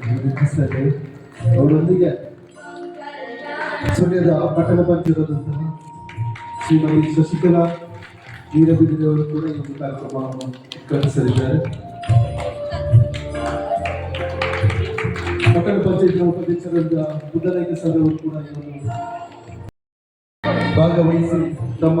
ವಿನಂತಿಸ್ತಾ ಅವರೊಂದಿಗೆ ಸುಳ್ಯದ ಪಟ್ಟಣ ಪಂಚರಾದಂತಹ ಶ್ರೀಮತಿ ಶಶಿಕಲಾ ವೀರಬಿದಿರವರು ಕೂಡ ಈ ಒಂದು ಕಾರ್ಯಕ್ರಮವನ್ನು ಉದ್ಘಾಟಿಸಲಿದ್ದಾರೆ. ಪಟ್ಟಣ ಪಂಚಾಯತ್ನ ಉಪಾಧ್ಯಕ್ಷರಾದ ಬುದ್ಧನಾಯ್ಕ ಸರ್ ಕೂಡ ಭಾಗವಹಿಸಿ ತಮ್ಮ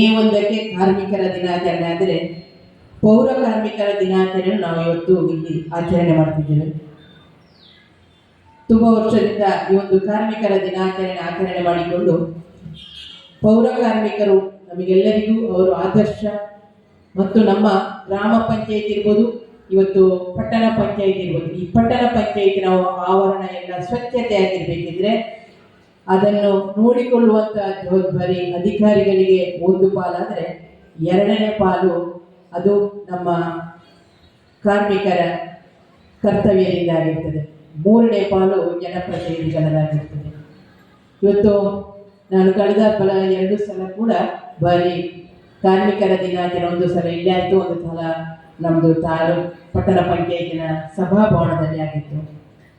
ಮೇ ಒಂದಕ್ಕೆ ಕಾರ್ಮಿಕರ ದಿನಾಚರಣೆ ಆದರೆ ಪೌರ ಕಾರ್ಮಿಕರ ದಿನಾಚರಣೆ ನಾವು ಇವತ್ತು ಇಲ್ಲಿ ಆಚರಣೆ ಮಾಡ್ತಿದ್ದೇವೆ. ತುಂಬ ವರ್ಷದಿಂದ ಈ ಒಂದು ಕಾರ್ಮಿಕರ ದಿನಾಚರಣೆ ಆಚರಣೆ ಮಾಡಿಕೊಂಡು ಪೌರ ಕಾರ್ಮಿಕರು ನಮಗೆಲ್ಲರಿಗೂ ಅವರು ಆದರ್ಶ ಮತ್ತು ನಮ್ಮ ಗ್ರಾಮ ಪಂಚಾಯತ್ ಇರ್ಬೋದು, ಇವತ್ತು ಪಟ್ಟಣ ಪಂಚಾಯತ್ ಇರ್ಬೋದು. ಈ ಪಟ್ಟಣ ಪಂಚಾಯತಿನ ಆವರಣ ಎಲ್ಲ ಸ್ವಚ್ಛತೆ ಆಗಿರ್ಬೇಕಿದ್ರೆ ಅದನ್ನು ನೋಡಿಕೊಳ್ಳುವಂತ ಜವಾಬ್ದಾರಿ ಅಧಿಕಾರಿಗಳಿಗೆ ಒಂದು ಪಾಲಾದರೆ ಎರಡನೇ ಪಾಲು ಅದು ನಮ್ಮ ಕಾರ್ಮಿಕರ ಕರ್ತವ್ಯದಿಂದ ಆಗಿರ್ತದೆ ಮೂರನೇ ಪಾಲು ಜನಪ್ರತಿನಿಧಿಗಳಾಗಿರ್ತದೆ ಇವತ್ತು ನಾನು ಕಳೆದ ಫಲ ಎರಡು ಸಲ ಕೂಡ ಬಾರಿ ಕಾರ್ಮಿಕರ ದಿನಾಚರಣೆ ಒಂದು ಸಲ ಇಲ್ಲೇ ಆಯಿತು, ಒಂದು ಸಲ ನಮ್ಮದು ತಾಲೂಕು ಪಟ್ಟಣ ಪಂಚಾಯತಿನ ಸಭಾಭವನದಲ್ಲಿ ಆಗಿತ್ತು.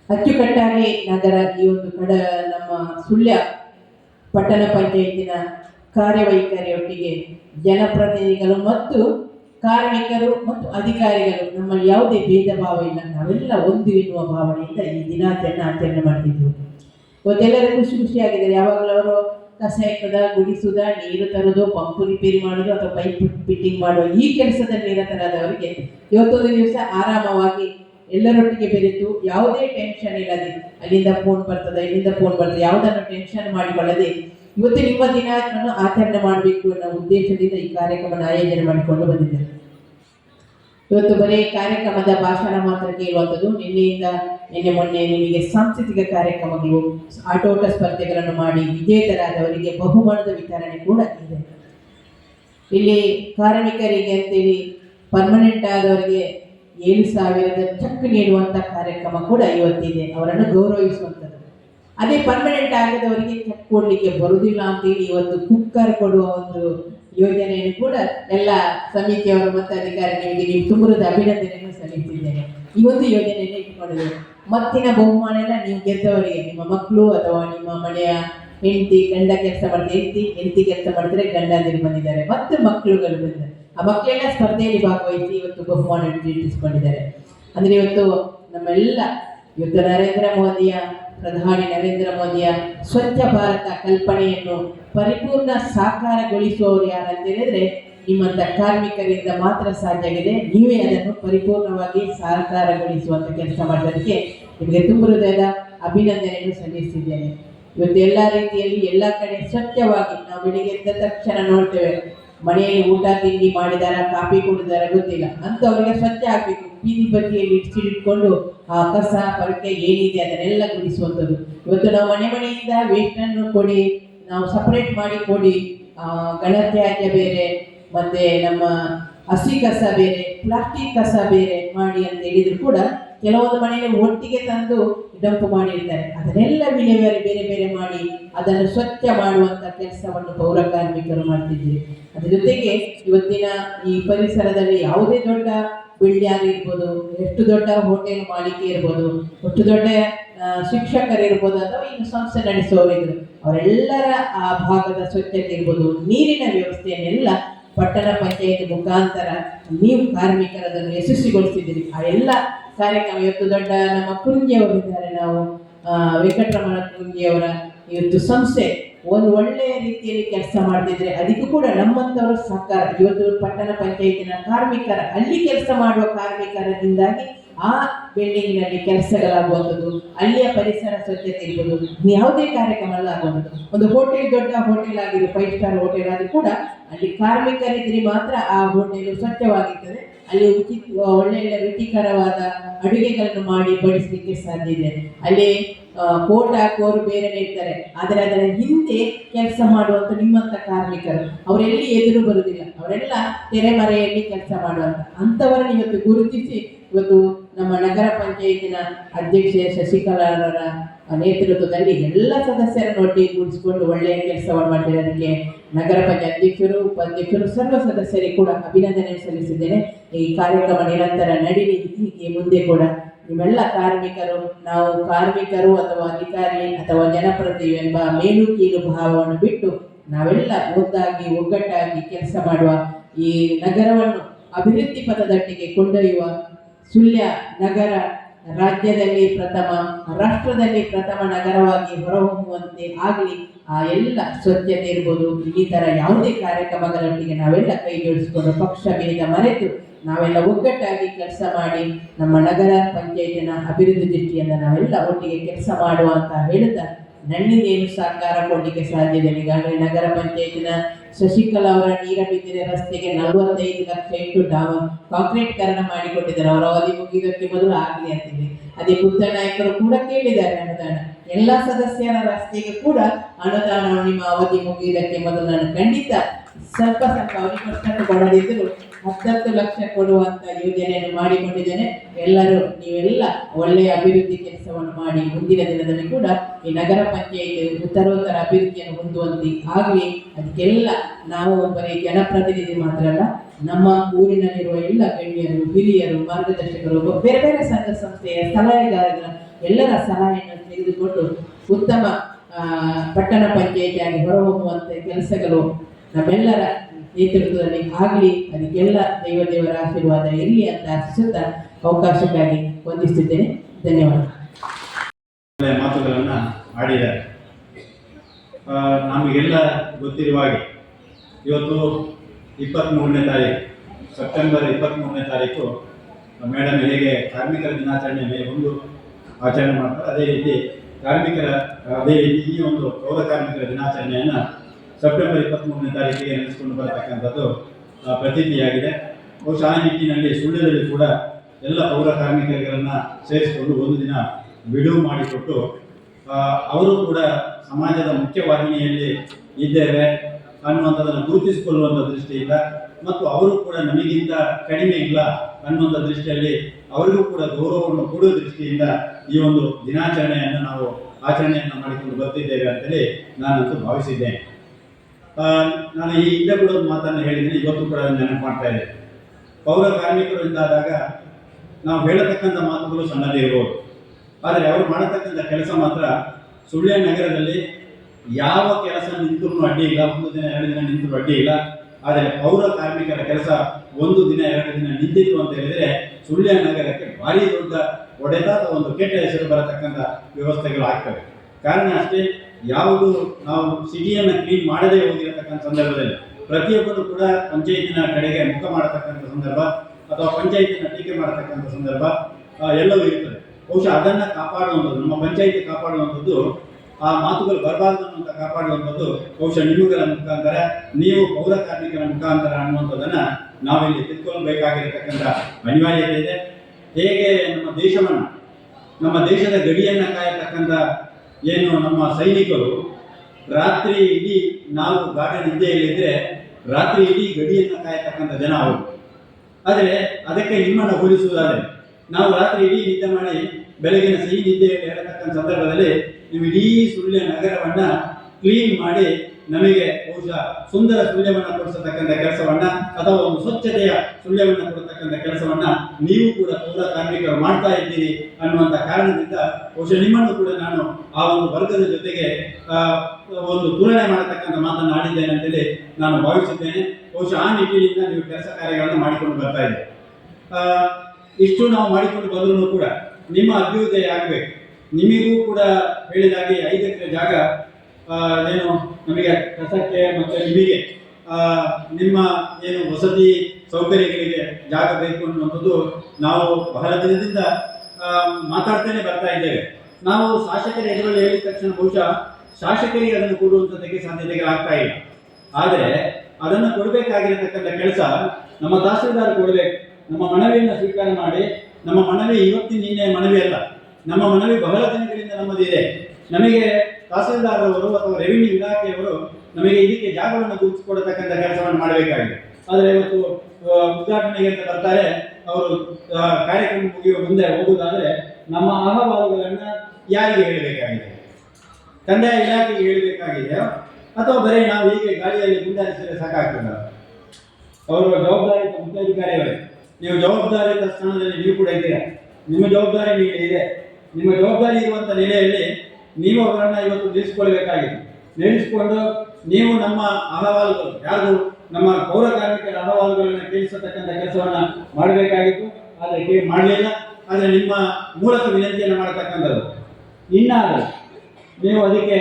ಅಚ್ಚುಕಟ್ಟಾಗಿ ನಗರ ಈ ಒಂದು ಕಡ ಸುಳ್ಯ ಪಟ್ಟಣ ಪಂಚಾಯತಿನ ಕಾರ್ಯವೈಖರಿಯೊಟ್ಟಿಗೆ ಜನಪ್ರತಿನಿಧಿಗಳು ಮತ್ತು ಕಾರ್ಮಿಕರು ಮತ್ತು ಅಧಿಕಾರಿಗಳು ನಮ್ಮಲ್ಲಿ ಯಾವುದೇ ಭೇದ ಭಾವ ಇಲ್ಲ. ನಾವೆಲ್ಲ ಒಂದು ಎನ್ನುವ ಭಾವನೆಯಿಂದ ಈ ದಿನಾಚರಣೆ ಆಚರಣೆ ಮಾಡ್ತಿದ್ವಿ. ಇವತ್ತೆಲ್ಲರೂ ಖುಷಿ ಖುಷಿಯಾಗಿದ್ದಾರೆ. ಯಾವಾಗಲೂ ಅವರು ಕಸ ಎಕ್ಕದ ಗುಡಿಸುದ, ನೀರು ತರೋದು, ಪಂಪ್ ರಿಪೇರಿ ಮಾಡೋದು ಅಥವಾ ಪೈಪ್ ಫಿಟ್ಟಿಂಗ್ ಮಾಡುವ ಈ ಕೆಲಸದಲ್ಲಿ ನಿರತರಾದವರಿಗೆ ಇವತ್ತೊಂದು ದಿವಸ ಆರಾಮವಾಗಿ ಎಲ್ಲರೊಟ್ಟಿಗೆ ಬೆರೆತು ಯಾವುದೇ ಟೆನ್ಷನ್ ಇಲ್ಲದೆ ಅಲ್ಲಿಂದ ಫೋನ್ ಬರ್ತದೆ, ಇಲ್ಲಿಂದ ಫೋನ್ ಬರ್ತದೆ, ಯಾವುದನ್ನು ಟೆನ್ಷನ್ ಮಾಡಿಕೊಳ್ಳದೆ ಇವತ್ತು ನಿಮ್ಮ ದಿನಾಚರಣೆ ಆಚರಣೆ ಮಾಡಬೇಕು ಅನ್ನೋ ಉದ್ದೇಶದಿಂದ ಈ ಕಾರ್ಯಕ್ರಮನ ಆಯೋಜನೆ ಮಾಡಿಕೊಂಡು ಬಂದಿದ್ದಾರೆ ಇವತ್ತು ಬರೀ ಕಾರ್ಯಕ್ರಮದ ಭಾಷಣ ಮಾತ್ರ ಕೇಳುವಂಥದ್ದು, ನಿನ್ನೆಯಿಂದ, ನಿನ್ನೆ ಮೊನ್ನೆ ನಿಮಗೆ ಸಾಂಸ್ಕೃತಿಕ ಕಾರ್ಯಕ್ರಮಗಳು, ಆಟೋಟ ಸ್ಪರ್ಧೆಗಳನ್ನು ಮಾಡಿ ವಿಜೇತರಾದವರಿಗೆ ಬಹುಮಾನದ ವಿತರಣೆ ಕೂಡ ಇದೆ. ಇಲ್ಲಿ ಕಾರ್ಮಿಕರಿಗೆ ಅಂತೇಳಿ ಪರ್ಮನೆಂಟ್ ಆದವರಿಗೆ ಏಳು ಸಾವಿರದ ಚೆಕ್ ನೀಡುವಂಥ ಕಾರ್ಯಕ್ರಮ ಕೂಡ ಇವತ್ತಿದೆ. ಅವರನ್ನು ಗೌರವಿಸುವಂಥದ್ದು ಅದೇ ಪರ್ಮನೆಂಟ್ ಆಗದವರಿಗೆ ಚೆಕ್ ಕೊಡಲಿಕ್ಕೆ ಬರುವುದಿಲ್ಲ ಅಂತೇಳಿ ಇವತ್ತು ಕುಕ್ಕರ್ ಕೊಡುವ ಒಂದು ಯೋಜನೆಯನ್ನು ಕೂಡ ಎಲ್ಲ ಸಮಿತಿಯವರು ಮತ್ತು ಅಧಿಕಾರಿಗಳಿಗೆ ನೀವು ತುಂಬುರದ ಅಭಿನಂದನೆಯನ್ನು ಸಲ್ಲಿಸಿದ್ದೇನೆ. ಈ ಒಂದು ಯೋಜನೆಯನ್ನು ಇಟ್ಕೊಂಡಿದೆ ಮತ್ತಿನ ಬಹುಮಾನ ನೀವು ಗೆದ್ದವರಿಗೆ ನಿಮ್ಮ ಮಕ್ಕಳು ಅಥವಾ ನಿಮ್ಮ ಮನೆಯ ಹೆಂಡತಿ ಗಂಡ ಕೆಲಸ ಮಾಡ್ತಾರೆ ಹೆಂಡತಿ ಹೆಂಡತಿ ಕೆಲಸ ಮಾಡಿದ್ರೆ ಗಂಡ ಬಂದಿದ್ದಾರೆ. ಮತ್ತು ಮಕ್ಕಳುಗಳು ಬಂದಿದ್ದಾರೆ. ಮಕ್ಕಳೆಲ್ಲ ಸ್ಪರ್ಧೆಯಲ್ಲಿ ಭಾಗವಹಿಸಿ ಇವತ್ತು ಬಹುಮಾನ ಇಟ್ಟಿಸಿಕೊಂಡಿದ್ದಾರೆ ಅಂದ್ರೆ ಇವತ್ತು ನಮ್ಮೆಲ್ಲ, ಇವತ್ತು ನರೇಂದ್ರ ಮೋದಿಯ, ಪ್ರಧಾನಿ ನರೇಂದ್ರ ಮೋದಿಯ ಸ್ವಚ್ಛ ಭಾರತ ಕಲ್ಪನೆಯನ್ನು ಪರಿಪೂರ್ಣ ಸಾಕಾರಗೊಳಿಸುವವರು ಯಾರಂತ ಹೇಳಿದ್ರೆ, ನಿಮ್ಮಂತ ಕಾರ್ಮಿಕರಿಂದ ಮಾತ್ರ ಸಾಧ್ಯ ಆಗಿದೆ. ನೀವೇ ಅದನ್ನು ಪರಿಪೂರ್ಣವಾಗಿ ಸಾಕಾರಗೊಳಿಸುವಂತ ಕೆಲಸ ಮಾಡೋದಕ್ಕೆ ನಿಮಗೆ ತುಂಬ ಹೃದಯದ ಅಭಿನಂದನೆಯನ್ನು ಸಲ್ಲಿಸಿದ್ದೇನೆ ಇವತ್ತು ಎಲ್ಲ ರೀತಿಯಲ್ಲಿ ಎಲ್ಲ ಕಡೆ ಸ್ವಚ್ಛವಾಗಿ ನಾವು ಬೆಳಿಗ್ಗೆ ಎದ್ದ ತಕ್ಷಣ ನೋಡ್ತೇವೆ. ಮನೆಯಲ್ಲಿ ಊಟ, ತಿಂಡಿ ಮಾಡಿದಾರ, ಕಾಫಿ ಕುಡಿದಾರ ಗೊತ್ತಿಲ್ಲ. ಅಂತವರಿಗೆ ಸ್ವಚ್ಛ ಹಾಕಬೇಕು. ಬೀದಿ ಬದಿಯಲ್ಲಿ ಇಟ್ಸಿಟ್ಕೊಂಡು ಆ ಕಸ, ಪರಕೆ ಏನಿದೆ ಅದನ್ನೆಲ್ಲ ಗುಡಿಸುವಂಥದ್ದು ಇವತ್ತು ನಾವು ಮನೆ ಮನೆಯಿಂದ ವೇಸ್ಟ್ ಅನ್ನು ಕೊಡಿ, ನಾವು ಸಪರೇಟ್ ಮಾಡಿ ಕೊಡಿ. ಗಣತ್ಯಾಜ್ಯ ಬೇರೆ, ಮತ್ತೆ ನಮ್ಮ ಹಸಿ ಕಸ ಬೇರೆ ಪ್ಲಾಸ್ಟಿಕ್ ಕಸ ಬೇರೆ ಮಾಡಿ ಅಂತ ಹೇಳಿದ್ರು ಕೂಡ ಕೆಲವೊಂದು ಮನೆಯಲ್ಲಿ ಒಟ್ಟಿಗೆ ತಂದು ಡಂಪ್ ಮಾಡಿರ್ತಾರೆ. ಅದನ್ನೆಲ್ಲ ವಿಲೇವಾರಿ ಬೇರೆ ಬೇರೆ ಮಾಡಿ, ಅದನ್ನು ಸ್ವಚ್ಛ ಮಾಡುವಂತ ಕೆಲಸವನ್ನು ಪೌರ ಕಾರ್ಮಿಕರು ಮಾಡ್ತಿದ್ವಿ ಅದ್ರ ಜೊತೆಗೆ ಇವತ್ತಿನ ಈ ಪರಿಸರದಲ್ಲಿ ಯಾವುದೇ ದೊಡ್ಡ ಬಿಲ್ಡಿಂಗ್ ಇರ್ಬೋದು, ಎಷ್ಟು ದೊಡ್ಡ ಹೋಟೆಲ್ ಮಾಲೀಕ ಇರ್ಬೋದು ಎಷ್ಟು ದೊಡ್ಡ ಶಿಕ್ಷಕರಿರ್ಬೋದು ಅಥವಾ ಇನ್ನು ಸಂಸ್ಥೆ ನಡೆಸುವವರಿದ್ರು, ಅವರೆಲ್ಲರ ಆ ಭಾಗದ ಸ್ವಚ್ಛತೆ ಇರ್ಬೋದು, ನೀರಿನ ವ್ಯವಸ್ಥೆಯನ್ನೆಲ್ಲ ಪಟ್ಟಣ ಪಂಚಾಯಿತಿ ಮುಖಾಂತರ ನೀವು ಕಾರ್ಮಿಕರದನ್ನು ಯಶಸ್ವಿಗೊಳಿಸಿದ್ದೀರಿ. ಆ ಎಲ್ಲ ಕಾರ್ಯಕ್ರಮ ಇವತ್ತು ದೊಡ್ಡ ನಮ್ಮ ಕುಂಜಿಯವರು ಇದ್ದಾರೆ ನಾವು ವೆಂಕಟರಮಣ ಕುಂಜಿಯವರ ಇವತ್ತು ಸಂಸ್ಥೆ ಒಂದು ಒಳ್ಳೆಯ ರೀತಿಯಲ್ಲಿ ಕೆಲಸ ಮಾಡ್ತಿದ್ರೆ ಅದಕ್ಕೂ ಕೂಡ ನಮ್ಮಂಥವರು ಸಹಕಾರ ಇವತ್ತು ಪಟ್ಟಣ ಪಂಚಾಯತಿನ ಕಾರ್ಮಿಕರ, ಅಲ್ಲಿ ಕೆಲಸ ಮಾಡುವ ಕಾರ್ಮಿಕರದಿಂದಾಗಿ ಆ ಬಿಲ್ಡಿಂಗಿನಲ್ಲಿ ಕೆಲಸಗಳಾಗುವಂಥದ್ದು, ಅಲ್ಲಿಯ ಪರಿಸರ ಸ್ವಚ್ಛತೆ ಇರ್ಬೋದು ಯಾವುದೇ ಕಾರ್ಯಕ್ರಮಗಳಾಗುವಂಥದ್ದು ಒಂದು ಹೋಟೆಲ್ ದೊಡ್ಡ ಹೋಟೆಲ್ ಆಗಿರೋ ಫೈವ್ ಸ್ಟಾರ್ ಹೋಟೆಲ್ ಆದರೂ ಕೂಡ ಅಲ್ಲಿ ಕಾರ್ಮಿಕರಿದ್ರೆ ಮಾತ್ರ ಆ ಹೋಟೆಲ್ ಸ್ವಚ್ಛವಾಗಿರ್ತದೆ. ಅಲ್ಲಿ ಉಚಿತ ಒಳ್ಳೆಯ ರುಚಿಕರವಾದ ಅಡುಗೆಗಳನ್ನು ಮಾಡಿ ಬಡಿಸಲಿಕ್ಕೆ ಸಾಧ್ಯ ಇದೆ. ಅಲ್ಲಿ ಕೋಟ್ ಹಾಕುವವರು ಬೇರೆ ಇರ್ತಾರೆ. ಆದರೆ ಅದರ ಹಿಂದೆ ಕೆಲಸ ಮಾಡುವಂಥ ನಿಮ್ಮಂಥ ಕಾರ್ಮಿಕರು, ಅವರೆಲ್ಲಿ ಎದುರು ಬರುವುದಿಲ್ಲ. ಅವರೆಲ್ಲ ತೆರೆಮರೆಯಲ್ಲಿ ಕೆಲಸ ಮಾಡುವಂಥ. ಅಂಥವರನ್ನು ಇವತ್ತು ಗುರುತಿಸಿ ಇವತ್ತು ನಮ್ಮ ನಗರ ಪಂಚಾಯತಿನ ಅಧ್ಯಕ್ಷೆ ಶಶಿಕಲಾರರ ನೇತೃತ್ವದಲ್ಲಿ ಎಲ್ಲ ಸದಸ್ಯರನ್ನು ಒಟ್ಟಿಗೆ ಕೂಡಿಸಿಕೊಂಡು ಒಳ್ಳೆಯ ಕೆಲಸವನ್ನು ಮಾಡಿರೋದಕ್ಕೆ ನಗರ ಪಂಚಾಯತ್ ಅಧ್ಯಕ್ಷರು, ಉಪಾಧ್ಯಕ್ಷರು, ಸರ್ವ ಸದಸ್ಯರಿಗೆ ಕೂಡ ಅಭಿನಂದನೆ ಸಲ್ಲಿಸಿದ್ದೇನೆ. ಈ ಕಾರ್ಯಕ್ರಮ ನಿರಂತರ ನಡೀಲಿ, ಹೀಗೆ ಮುಂದೆ ಕೂಡ ನಿಮ್ಮೆಲ್ಲ ಕಾರ್ಮಿಕರು, ನಾವು ಕಾರ್ಮಿಕರು ಅಥವಾ ಅಧಿಕಾರಿ ಅಥವಾ ಜನಪ್ರತಿನಿಧಿ ಎಂಬ ಮೇಲು ಕೀಲು ಭಾವವನ್ನು ಬಿಟ್ಟು ನಾವೆಲ್ಲ ಒಂದಾಗಿ ಒಗ್ಗಟ್ಟಾಗಿ ಕೆಲಸ ಮಾಡುವ ಈ ನಗರವನ್ನು ಅಭಿವೃದ್ಧಿ ಪಥದಟ್ಟಿಗೆ ಕೊಂಡೊಯ್ಯುವ ಸುಳ್ಯ ನಗರ ರಾಜ್ಯದಲ್ಲಿ ಪ್ರಥಮ, ರಾಷ್ಟ್ರದಲ್ಲಿ ಪ್ರಥಮ ನಗರವಾಗಿ ಹೊರಹೊಮ್ಮುವಂತೆ ಆಗಲಿ, ಆ ಎಲ್ಲ ಸ್ವಚ್ಛತೆ ಇರ್ಬೋದು. ಈ ಥರ ಯಾವುದೇ ಕಾರ್ಯಕ್ರಮಗಳೊಟ್ಟಿಗೆ ನಾವೆಲ್ಲ ಕೈ ಜೋಡಿಸಿಕೊಂಡು ಪಕ್ಷ ಭೇದ ಮರೆತು ನಾವೆಲ್ಲ ಒಗ್ಗಟ್ಟಾಗಿ ಕೆಲಸ ಮಾಡಿ, ನಮ್ಮ ನಗರ ಪಂಚಾಯತಿನ ಅಭಿವೃದ್ಧಿ ದೃಷ್ಟಿಯನ್ನು ನಾವೆಲ್ಲ ಒಟ್ಟಿಗೆ ಕೆಲಸ ಮಾಡುವ ಅಂತ ಹೇಳ್ತಾ ನನ್ನಿಂದೇನು ಸಹಕಾರ ಕೊಡಲಿಕ್ಕೆ ಸಾಧ್ಯವಿಲ್ಲ. ಈಗಾಗಲೇ ನಗರ ಪಂಚಾಯತಿನ ಶಶಿಕಲಾ ಅವರ ನೀರ ಬಿದ್ದಿದೆ. ರಸ್ತೆಗೆ ನಲವತ್ತೈದು ಲಕ್ಷ ಇಟ್ಟು ಡಾವ ಕಾಂಕ್ರೀಟ್ಕರಣ ಮಾಡಿಕೊಟ್ಟಿದ್ದಾರೆ. ಅವರ ಅವಧಿ ಮುಗಿಯೋದಕ್ಕೆ ಮೊದಲು ಆಗಲಿ ಅಂತಿದೆ. ಅದೇ ಬುದ್ಧ ನಾಯಕರು ಕೂಡ ಕೇಳಿದ್ದಾರೆ, ಅನುದಾನ. ಎಲ್ಲ ಸದಸ್ಯರ ರಸ್ತೆಗೆ ಕೂಡ ಅನುದಾನ, ನಿಮ್ಮ ಅವಧಿ ಮುಗಿಯುವುದಕ್ಕೆ ಮೊದಲು ನಾನು ಖಂಡಿತ ಸ್ವಲ್ಪ ಸ್ವಲ್ಪ ಅವಧಿ ಕೊಡದಿದ್ದರು ಕೊಡದಿದ್ದರೂ ಹತ್ತತ್ತು ಲಕ್ಷ ಕೊಡುವಂತ ಯೋಜನೆಯನ್ನು ಮಾಡಿಕೊಂಡಿದ್ದೇನೆ. ಎಲ್ಲರೂ ನೀವೆಲ್ಲ ಒಳ್ಳೆಯ ಅಭಿವೃದ್ಧಿ ಕೆಲಸವನ್ನು ಮಾಡಿ ಮುಂದಿನ ದಿನದಲ್ಲಿ ಕೂಡ ಈ ನಗರ ಪಂಚಾಯಿತಿ ಉತ್ತರೋತ್ತರ ಅಭಿವೃದ್ಧಿಯನ್ನು ಹೊಂದುವಂತೆ ಆಗಲಿ, ಅದಕ್ಕೆಲ್ಲ ನಾವು ಒಬ್ಬರೇ ಜನಪ್ರತಿನಿಧಿ ಮಾತ್ರ ಅಲ್ಲ, ನಮ್ಮ ಊರಿನಲ್ಲಿರುವ ಎಲ್ಲ ಗಣ್ಯರು, ಹಿರಿಯರು, ಮಾರ್ಗದರ್ಶಕರು ಬೇರೆ ಬೇರೆ ಸಂಘ ಸಂಸ್ಥೆಯ ಸಲಹೆಗಾರರ ಎಲ್ಲರ ಸಲಹೆಯನ್ನು ತೆಗೆದುಕೊಂಡು ಉತ್ತಮ ಪಟ್ಟಣ ಪಂಚಾಯಿತಿಯಾಗಿ ಹೊರಹೊಮ್ಮುವಂತೆ ಕೆಲಸಗಳು ನಮ್ಮೆಲ್ಲರ ನೇತೃತ್ವದಲ್ಲಿ ಆಗಲಿ, ಅದಕ್ಕೆಲ್ಲ ದೈವ ದೇವರ ಆಶೀರ್ವಾದ ಇರಲಿ ಅಂತ ಆಶಿಸುತ್ತಾ ಅವಕಾಶಕ್ಕಾಗಿ ವಂದಿಸುತ್ತೇನೆ ಧನ್ಯವಾದ. ಮಾತುಗಳನ್ನು ಆಡಿದ್ದಾರೆ ನಮಗೆಲ್ಲ ಗೊತ್ತಿರುವ ಹಾಗೆ ಇವತ್ತು ಇಪ್ಪತ್ತ್ಮೂರನೇ ತಾರೀಕು, ಸೆಪ್ಟೆಂಬರ್ ಇಪ್ಪತ್ತ್ಮೂರನೇ ತಾರೀಕು ಮೇಡಮ್ ಹೇಗೆ ಕಾರ್ಮಿಕರ ದಿನಾಚರಣೆ ಮೇಲೆ ಒಂದು ಆಚರಣೆ ಮಾಡ್ತಾರೆ, ಅದೇ ರೀತಿ ಕಾರ್ಮಿಕರ, ಅದೇ ರೀತಿ ಈ ಒಂದು ಪೌರ ಕಾರ್ಮಿಕರ ದಿನಾಚರಣೆಯನ್ನು ಸೆಪ್ಟೆಂಬರ್ ಇಪ್ಪತ್ತ್ಮೂರನೇ ತಾರೀಕಿಗೆ ನಡೆಸಿಕೊಂಡು ಬರತಕ್ಕಂಥದ್ದು ಪ್ರತೀತಿಯಾಗಿದೆ. ಬಹುಶಃ ಆ ನಿಟ್ಟಿನಲ್ಲಿ ಸುಳ್ಯದಲ್ಲಿ ಕೂಡ ಎಲ್ಲ ಪೌರ ಕಾರ್ಮಿಕರುಗಳನ್ನು ಸೇರಿಸಿಕೊಂಡು ಒಂದು ದಿನ ಬಿಡುವು ಮಾಡಿಕೊಟ್ಟು ಅವರು ಕೂಡ ಸಮಾಜದ ಮುಖ್ಯವಾಹಿನಿಯಲ್ಲಿ ಇದ್ದೇವೆ ಅನ್ನುವಂಥದ್ದನ್ನು ಗುರುತಿಸಿಕೊಳ್ಳುವಂಥ ದೃಷ್ಟಿಯಿಂದ ಮತ್ತು ಅವರು ಕೂಡ ನಮಗಿಂತ ಕಡಿಮೆ ಇಲ್ಲ ಅನ್ನುವಂಥ ದೃಷ್ಟಿಯಲ್ಲಿ ಅವರಿಗೂ ಕೂಡ ಗೌರವವನ್ನು ಕೊಡುವ ದೃಷ್ಟಿಯಿಂದ ಈ ಒಂದು ದಿನಾಚರಣೆಯನ್ನು ನಾವು ಆಚರಣೆಯನ್ನು ಮಾಡಿಕೊಂಡು ಬರ್ತಿದ್ದೇವೆ ಅಂತೇಳಿ ನಾನಂತೂ ಭಾವಿಸಿದ್ದೇನೆ. ನಾನು ಈ ಹಿಂದೆ ಕೂಡ ಮಾತನ್ನು ಹೇಳಿದ್ದೀನಿ, ಇವತ್ತು ಕೂಡ ನೆನಪು ಮಾಡ್ತಾ ಇದೆ ಪೌರ ಕಾರ್ಮಿಕರು ಎಂದಾದಾಗ ನಾವು ಹೇಳತಕ್ಕಂಥ ಮಾತುಗಳು ಸಣ್ಣದೇ ಇರ್ಬೋದು. ಆದರೆ ಅವರು ಮಾಡತಕ್ಕಂಥ ಕೆಲಸ ಮಾತ್ರ ಸುಳ್ಯ ನಗರದಲ್ಲಿ ಯಾವ ಕೆಲಸ ನಿಂತರೂ ಅಡ್ಡಿ ಇಲ್ಲ. ಒಂದು ದಿನ, ಎರಡು ದಿನ ನಿಂತರೂ ಅಡ್ಡಿ ಇಲ್ಲ. ಆದರೆ ಪೌರ ಕಾರ್ಮಿಕರ ಕೆಲಸ ಒಂದು ದಿನ, ಎರಡು ದಿನ ನಿಂತಿತ್ತು ಅಂತ ಹೇಳಿದರೆ ಸುಳ್ಯ ನಗರಕ್ಕೆ ಭಾರಿ ದೊಡ್ಡ ಒಡೆದಾದ ಒಂದು ಕೆಟ್ಟ ಹೆಸರು ಬರತಕ್ಕಂಥ ವ್ಯವಸ್ಥೆಗಳು ಆಗ್ತವೆ. ಕಾರಣ ಅಷ್ಟೇ ಯಾವುದು ನಾವು ಸಿಟಿಯನ್ನು ಕ್ಲೀನ್ ಮಾಡದೇ ಹೋಗಿರತಕ್ಕಂಥ ಸಂದರ್ಭದಲ್ಲಿ ಪ್ರತಿಯೊಬ್ಬರು ಕೂಡ ಪಂಚಾಯತಿನ ಕಡೆಗೆ ಮುಖ ಮಾಡತಕ್ಕಂಥ ಸಂದರ್ಭ ಅಥವಾ ಪಂಚಾಯತಿನ ಟೀಕೆ ಮಾಡತಕ್ಕಂಥ ಸಂದರ್ಭ ಎಲ್ಲವೂ ಇರ್ತದೆ. ಬಹುಶಃ ಅದನ್ನು ಕಾಪಾಡುವಂಥದ್ದು, ನಮ್ಮ ಪಂಚಾಯತಿ ಕಾಪಾಡುವಂಥದ್ದು, ಆ ಮಾತುಗಳು ಬರಬಾರ್ದು ಅನ್ನುವಂಥ ಕಾಪಾಡುವಂಥದ್ದು ಬಹುಶಃ ನಿಮ್ಮಗಳ ಮುಖಾಂತರ, ನೀವು ಪೌರ ಕಾರ್ಮಿಕರ ಮುಖಾಂತರ ಅನ್ನುವಂಥದ್ದನ್ನು ನಾವಿಲ್ಲಿ ತಿಳ್ಕೊಳ್ಬೇಕಾಗಿರತಕ್ಕಂಥ ಅನಿವಾರ್ಯತೆ ಇದೆ. ಹೇಗೆ ನಮ್ಮ ದೇಶವನ್ನು, ನಮ್ಮ ದೇಶದ ಗಡಿಯನ್ನು ಕಾಯತಕ್ಕಂಥ ಏನು ನಮ್ಮ ಸೈನಿಕರು ರಾತ್ರಿ ಇಡೀ ನಾವು ಗಾಢ ನಿದ್ದೆಯಲ್ಲಿದ್ದರೆ ರಾತ್ರಿ ಇಡೀ ಗಡಿಯನ್ನು ಕಾಯತಕ್ಕಂಥ ಜನ ಅವರು. ಆದರೆ ಅದಕ್ಕೆ ನಿಮ್ಮನ್ನು ಹೋಲಿಸುವುದಾದರೆ, ನಾವು ರಾತ್ರಿ ಇಡೀ ನಿದ್ದೆ ಮಾಡಿ ಬೆಳಗಿನ ಸಿಹಿ ನಿದ್ದೆ ಹೇಳತಕ್ಕಂಥ ಸಂದರ್ಭದಲ್ಲಿ ನೀವು ಇಡೀ ಸುಳ್ಯ ನಗರವನ್ನು ಕ್ಲೀನ್ ಮಾಡಿ ನಮಗೆ ಬಹುಶಃ ಸುಂದರ ಸುಳ್ಯವನ್ನು ಕೊಡಿಸತಕ್ಕಂಥ ಕೆಲಸವನ್ನ ಅಥವಾ ಒಂದು ಸ್ವಚ್ಛತೆಯ ಸುಳ್ಯವನ್ನು ಕೊಡತಕ್ಕಂಥ ಕೆಲಸವನ್ನ ನೀವು ಕೂಡ ಪೌರ ಕಾರ್ಮಿಕರು ಮಾಡ್ತಾ ಇದ್ದೀರಿ ಅನ್ನುವಂಥ ಕಾರಣದಿಂದ ಬಹುಶಃ ನಿಮ್ಮನ್ನು ಕೂಡ ನಾನು ಆ ಒಂದು ವರ್ಗದ ಜೊತೆಗೆ ಒಂದು ತುಲನೆ ಮಾಡತಕ್ಕಂಥ ಮಾತನ್ನು ಆಡಿದ್ದೇನೆ ಅಂತೇಳಿ ನಾನು ಭಾವಿಸುತ್ತೇನೆ. ಬಹುಶಃ ಆ ನಿಟ್ಟಿನಿಂದ ನೀವು ಕೆಲಸ ಕಾರ್ಯಗಳನ್ನು ಮಾಡಿಕೊಂಡು ಬರ್ತಾ ಇದೆ ಇಷ್ಟು ನಾವು ಮಾಡಿಕೊಂಡು ಬಂದರೂ ಕೂಡ ನಿಮ್ಮ ಅಭ್ಯುದಯ ಆಗಬೇಕು ನಿಮಗೂ ಕೂಡ ಹೇಳಿದಾಗೆ ಐದು ಎಕರೆ ಜಾಗ ಏನು ನಮಗೆ ಕಸಕ್ಕೆ ಮತ್ತು ನಿಮಗೆ ನಿಮ್ಮ ಏನು ವಸತಿ ಸೌಕರ್ಯಗಳಿಗೆ ಜಾಗ ಬೇಕು ಅನ್ನುವಂಥದ್ದು ನಾವು ಬಹಳ ದಿನದಿಂದ ಮಾತಾಡ್ತಾನೆ ಬರ್ತಾ ಇದ್ದೇವೆ. ನಾವು ಶಾಸಕರ ಎದುರಲ್ಲಿ ಹೇಳಿದ ತಕ್ಷಣ ಬಹುಶಃ ಶಾಸಕರಿಗೆ ಅದನ್ನು ಕೊಡುವಂಥದ್ದಕ್ಕೆ ಸಾಧ್ಯತೆಗಳಾಗ್ತಾ ಇಲ್ಲ. ಆದರೆ ಅದನ್ನು ಕೊಡಬೇಕಾಗಿರತಕ್ಕಂಥ ಕೆಲಸ ನಮ್ಮ ತಹಸೀಲ್ದಾರ್ ಕೊಡಬೇಕು. ನಮ್ಮ ಮನವಿಯನ್ನು ಸ್ವೀಕಾರ ಮಾಡಿ, ನಮ್ಮ ಮನವಿ ಇವತ್ತಿನ ನಿನ್ನೆ ಮನವಿ ಅಲ್ಲ, ನಮ್ಮ ಮನವಿ ಬಹಳ ದಿನಗಳಿಂದ ನಮ್ಮದಿದೆ. ನಮಗೆ ತಹಸೀಲ್ದಾರ್ ಅವರು ಅಥವಾ ರೆವಿನ್ಯೂ ಇಲಾಖೆಯವರು ನಮಗೆ ಇದಕ್ಕೆ ಜಾಗವನ್ನು ಗುರುತಿಸಿಕೊಡತಕ್ಕಂಥ ಕೆಲಸವನ್ನು ಮಾಡಬೇಕಾಗಿದೆ. ಆದರೆ ಇವತ್ತು ಉದ್ಘಾಟನೆಗೆ ಅಂತ ಬರ್ತಾರೆ, ಅವರು ಕಾರ್ಯಕ್ರಮ ಮುಗಿಯುವ ಮುಂದೆ ಹೋಗುವುದಾದರೆ ನಮ್ಮ ಅಹವಾಲುಗಳನ್ನ ಯಾರಿಗೆ ಹೇಳಬೇಕಾಗಿದೆ? ಕಂದಾಯ ಇಲಾಖೆಗೆ ಹೇಳಬೇಕಾಗಿದೆ ಅಥವಾ ಬರೀ ನಾವು ಹೀಗೆ ಗಾಳಿಯಲ್ಲಿ ಗುಂಡಾರಿಸಿದ್ರೆ ಸಾಕಾಗ್ತದ? ಅವರು ಜವಾಬ್ದಾರಿ ಮುಖ್ಯಾಧಿಕಾರಿಯವರೇ ನೀವು ಜವಾಬ್ದಾರಿತ ಸ್ಥಾನದಲ್ಲಿ ನೀವು ಕೂಡ ಇದ್ದೀರಾ? ನಿಮ್ಮ ಜವಾಬ್ದಾರಿ ನೀವು ಇದೆ. ನಿಮ್ಮ ಜವಾಬ್ದಾರಿ ಇರುವಂತ ನೆಲೆಯಲ್ಲಿ ನೀವು ಅವರನ್ನ ಇವತ್ತು ನಿಲ್ಲಿಸಿಕೊಳ್ಬೇಕಾಗಿದೆ ನಿಲ್ಲಿಸಿಕೊಂಡು ನೀವು ನಮ್ಮ ಅಹವಾಲುಗಳು ಯಾರು ನಮ್ಮ ಪೌರ ಕಾರ್ಮಿಕರ ಅಹವಾಲುಗಳನ್ನು ಕೇಳಿಸತಕ್ಕಂಥ ಕೆಲಸವನ್ನ ಮಾಡಬೇಕಾಗಿತ್ತು. ಆದರೆ ಕೇ, ಮಾಡಲಿಲ್ಲ. ಆದರೆ ನಿಮ್ಮ ಮೂಲಕ ವಿನಂತಿಯನ್ನು ಮಾಡತಕ್ಕಂಥದ್ದು. ಇನ್ನಾದರೂ ನೀವು ಅದಕ್ಕೆ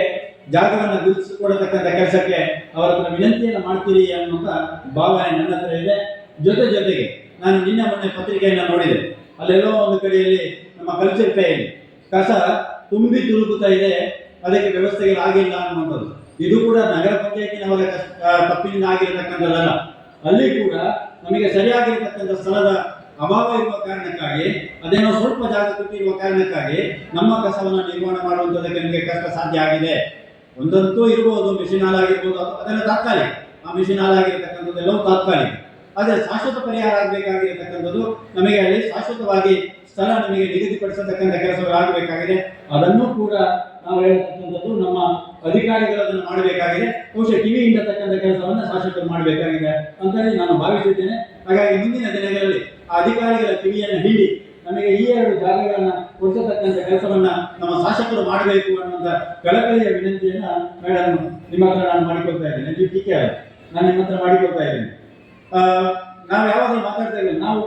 ಜಾಗವನ್ನು ಗುರುತಿಸಿಕೊಡತಕ್ಕಂಥ ಕೆಲಸಕ್ಕೆ ಅವರ ಹತ್ರ ವಿನಂತಿಯನ್ನು ಮಾಡ್ತೀರಿ ಅನ್ನುವಂಥ ಭಾವನೆ ನನ್ನ ಹತ್ರ ಇದೆ. ಜೊತೆ ಜೊತೆಗೆ ನಾನು ನಿನ್ನೆ ಮೊನ್ನೆ ಪತ್ರಿಕೆಯನ್ನು ನೋಡಿದೆ. ಅಲ್ಲೆಲ್ಲೋ ಒಂದು ಕಡೆಯಲ್ಲಿ ನಮ್ಮ ಕಲ್ಚರ್ ಕೈಯಲ್ಲಿ ಕಸ ತುಂಬಿ ತುಳುಕುತ್ತಾ ಇದೆ, ಅದಕ್ಕೆ ವ್ಯವಸ್ಥೆಗಳಾಗಿಲ್ಲ ಅನ್ನುವಂಥದ್ದು. ಇದು ಕೂಡ ನಗರ ಪಂಚಾಯತಿನವರ ತಪ್ಪಿನಿಂದ ಆಗಿರತಕ್ಕಂಥದ್ದಲ್ಲ. ಅಲ್ಲಿ ಕೂಡ ನಮಗೆ ಸರಿಯಾಗಿರತಕ್ಕಂಥ ಸ್ಥಳದ ಅಭಾವ ಇರುವ ಕಾರಣಕ್ಕಾಗಿ, ಅದೇನೋ ಸ್ವಲ್ಪ ಜಾಗ ಕೊಟ್ಟಿರುವ ಕಾರಣಕ್ಕಾಗಿ ನಮ್ಮ ಕಸವನ್ನು ನಿರ್ಮಾಣ ಮಾಡುವಂಥದ್ದಕ್ಕೆ ನಮಗೆ ಕಷ್ಟ ಸಾಧ್ಯ ಆಗಿದೆ. ಒಂದಂತೂ ಇರಬಹುದು ಮಿಷಿನ್ ಹಾಲ್ ಆಗಿರ್ಬೋದು ಅದು ಅದೆಲ್ಲ ತಾತ್ಕಾಲಿಕ. ಆ ಮಿಷಿನ್ ಹಾಲ್ ಆಗಿರತಕ್ಕಂಥದ್ದೆಲ್ಲವೂ ತಾತ್ಕಾಲಿಕ. ಆದರೆ ಶಾಶ್ವತ ಪರಿಹಾರ ಆಗಬೇಕಾಗಿರತಕ್ಕಂಥದ್ದು ನಮಗೆ ಅಲ್ಲಿ ಶಾಶ್ವತವಾಗಿ ಸ್ಥಳ ನಮಗೆ ನಿಗದಿಪಡಿಸತಕ್ಕಂಥ ಕೆಲಸಗಳಾಗಬೇಕಾಗಿದೆ. ಅದನ್ನು ಕೂಡ ನಾವು ಹೇಳತಕ್ಕಂಥದ್ದು ನಮ್ಮ ಅಧಿಕಾರಿಗಳು ಅದನ್ನು ಮಾಡಬೇಕಾಗಿದೆ. ಬಹುಶಃ ಕಿವಿ ತಕ್ಕಂಥ ಕೆಲಸವನ್ನು ಶಾಸಕರು ಮಾಡಬೇಕಾಗಿದೆ ಅಂತ ಹೇಳಿ ನಾನು ಭಾವಿಸುತ್ತೇನೆ. ಹಾಗಾಗಿ ಮುಂದಿನ ದಿನಗಳಲ್ಲಿ ಆ ಅಧಿಕಾರಿಗಳ ಕಿವಿಯನ್ನು ಹಿಡಿ ನಮಗೆ ಈ ಎರಡು ಜಾಗಗಳನ್ನು ಕೊಡಿಸತಕ್ಕಂಥ ಕೆಲಸವನ್ನ ನಮ್ಮ ಶಾಸಕರು ಮಾಡಬೇಕು ಅನ್ನುವಂಥ ಕಳಕಳಿಯ ವಿನಂತಿಯನ್ನ ಮೇಡಮ್ ನಿಮ್ಮ ಹತ್ರ ನಾನು ಮಾಡಿಕೊಳ್ತಾ ಇದ್ದೇನೆ. ನೀವು ಟೀಕೆ ನಾನು ನಿಮ್ಮ ಹತ್ರ ಮಾಡಿಕೊಳ್ತಾ ಇದ್ದೇನೆ. ನಾವು ಯಾವಾಗಲೂ ಮಾತಾಡ್ತಾ ಇದ್ದೇವೆ ನಾವು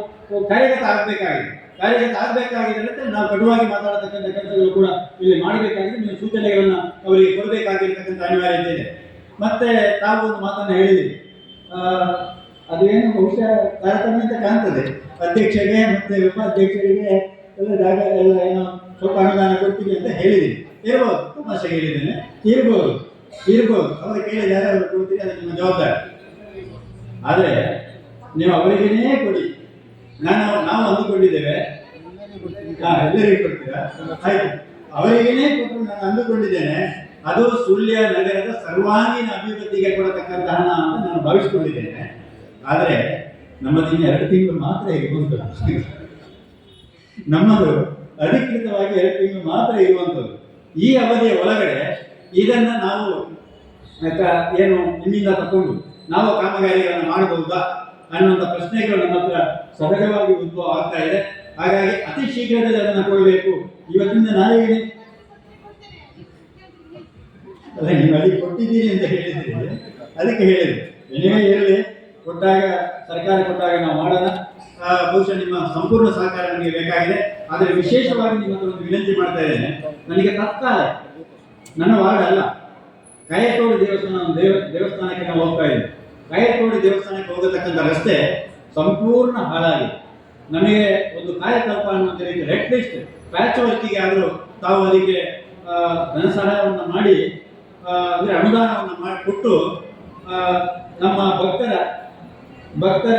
ಕಾರ್ಯಗತ ಆಗಬೇಕಾಗಿದೆ. ಕಾರ್ಯಗತ ಆಗಬೇಕಾಗಿದೆ ಅಂತ ನಾವು ಕಡುವಾಗಿ ಮಾತಾಡತಕ್ಕಂಥ ಕೆಲಸಗಳು ಕೂಡ ಇಲ್ಲಿ ಮಾಡಬೇಕಾಗಿದೆ. ನೀವು ಸೂಚನೆಗಳನ್ನು ಅವರಿಗೆ ಕೊಡಬೇಕಾಗಿರ್ತಕ್ಕಂಥ ಅನಿವಾರ್ಯತೆ ಇದೆ. ಮತ್ತೆ ತಾವು ಒಂದು ಮಾತನ್ನ ಹೇಳಿದ್ರಿ ಅದೇನು ಬಹುಶಃ ತಾರತಮ್ಯ ಅಂತ ಕಾಣ್ತದೆ. ಅಧ್ಯಕ್ಷರಿಗೆ ಮತ್ತೆ ಉಪಾಧ್ಯಕ್ಷರಿಗೆ ಎಲ್ಲ ಜಾಗ, ಎಲ್ಲ ಏನು ಸ್ವಲ್ಪ ಅನುದಾನ ಕೊಡ್ತೀವಿ ಅಂತ ಹೇಳಿದ್ದೀನಿ ಇರ್ಬೋದು ತಮಾಷೆಗೆ ಹೇಳಿದ್ದೇನೆ. ಇರ್ಬೋದು ಇರ್ಬೋದು. ಅವರು ಕೇಳಿದ ಯಾರು ಕೊಡ್ತೀರಿ, ಅದು ನಿಮ್ಮ ಜವಾಬ್ದಾರಿ. ಆದರೆ, ನೀವು ಅವರಿಗೇನೇ ಕೊಡಿ. ನಾನು ನಾವು ಅಂದುಕೊಂಡಿದ್ದೇವೆ. ಎಲ್ಲರಿಗೂ ಕೊಡ್ತೀರಾ? ಅವರಿಗೇನೆ ಕೊಟ್ಟು ನಾನು ಅಂದುಕೊಂಡಿದ್ದೇನೆ. ಅದು ಸುಳ್ಯ ನಗರದ ಸರ್ವಾಂಗೀಣ ಅಭಿವೃದ್ಧಿಗೆ ಕೊಡತಕ್ಕಂತಹ ಅಂತ ನಾನು ಭಾವಿಸಿಕೊಂಡಿದ್ದೇನೆ. ಆದರೆ ನಮ್ಮದು ಇನ್ನು ಎರಡು ತಿಂಗಳು ಮಾತ್ರ ಇರುವಂಥದ್ದು. ನಮ್ಮದು ಅಧಿಕೃತವಾಗಿ ಎರಡು ತಿಂಗಳು ಮಾತ್ರ ಇರುವಂಥದ್ದು. ಈ ಅವಧಿಯ ಒಳಗಡೆ ಇದನ್ನ ನಾವು ಏನು ನಿಮ್ಮಿಂದ ತಗೊಂಡು ನಾವು ಕಾಮಗಾರಿಗಳನ್ನು ಮಾಡಬಹುದಾ? ಅನ್ನುವಂಥ ಪ್ರಶ್ನೆಗಳು ನಮ್ಮ ಹತ್ರ ಸಹಜವಾಗಿ ಉದ್ಭವ ಆಗ್ತಾ ಇದೆ. ಹಾಗಾಗಿ ಅತಿ ಶೀಘ್ರದಲ್ಲಿ ಅದನ್ನು ಕೊಡಬೇಕು. ಇವತ್ತಿಂದ ನಾಳೆಗೆ ಅಲ್ಲ, ನೀವು ಅಲ್ಲಿ ಕೊಟ್ಟಿದ್ದೀನಿ ಅಂತ ಹೇಳಿದ್ದೀರಿ. ಅದಕ್ಕೆ ಹೇಳಿದೆ. ನೀವೇ ಹೇಳಿ ಕೊಟ್ಟಾಗ, ಸರ್ಕಾರ ಕೊಟ್ಟಾಗ ನಾವು ಮಾಡೋಣ. ಬಹುಶಃ ನಿಮ್ಮ ಸಂಪೂರ್ಣ ಸಹಕಾರ ನನಗೆ ಬೇಕಾಗಿದೆ. ಆದರೆ ವಿಶೇಷವಾಗಿ ನಿಮ್ಮ ಒಂದು ವಿನಂತಿ ಮಾಡ್ತಾ ಇದ್ದೇನೆ. ನನಗೆ ತತ್ಕಾಲ, ನನ್ನ ವಾರ್ಡ್ ಅಲ್ಲ, ಕಾಯತೋಡಿ ದೇವಸ್ಥಾನ, ದೇವ, ದೇವಸ್ಥಾನಕ್ಕೆ ನಾವು ಹೋಗ್ತಾ ಇದ್ದೀವಿ. ಕಾಯತೋಡಿ ದೇವಸ್ಥಾನಕ್ಕೆ ಹೋಗತಕ್ಕಂಥ ರಸ್ತೆ ಸಂಪೂರ್ಣ ಹಾಳಾಗಿದೆ. ನಮಗೆ ಒಂದು ಅನ್ನುವಂಥ ರೀತಿ ಲಿಸ್ಟ್ ಪ್ಯಾಚ್ ವರ್ಕಿಗೆ ಆದರೂ ತಾವು ಅದಕ್ಕೆ ಧನ ಸಹಾಯವನ್ನು ಮಾಡಿ ಅಂದರೆ ಅನುದಾನವನ್ನು ಮಾಡಿಕೊಟ್ಟು ನಮ್ಮ ಭಕ್ತರ ಭಕ್ತರ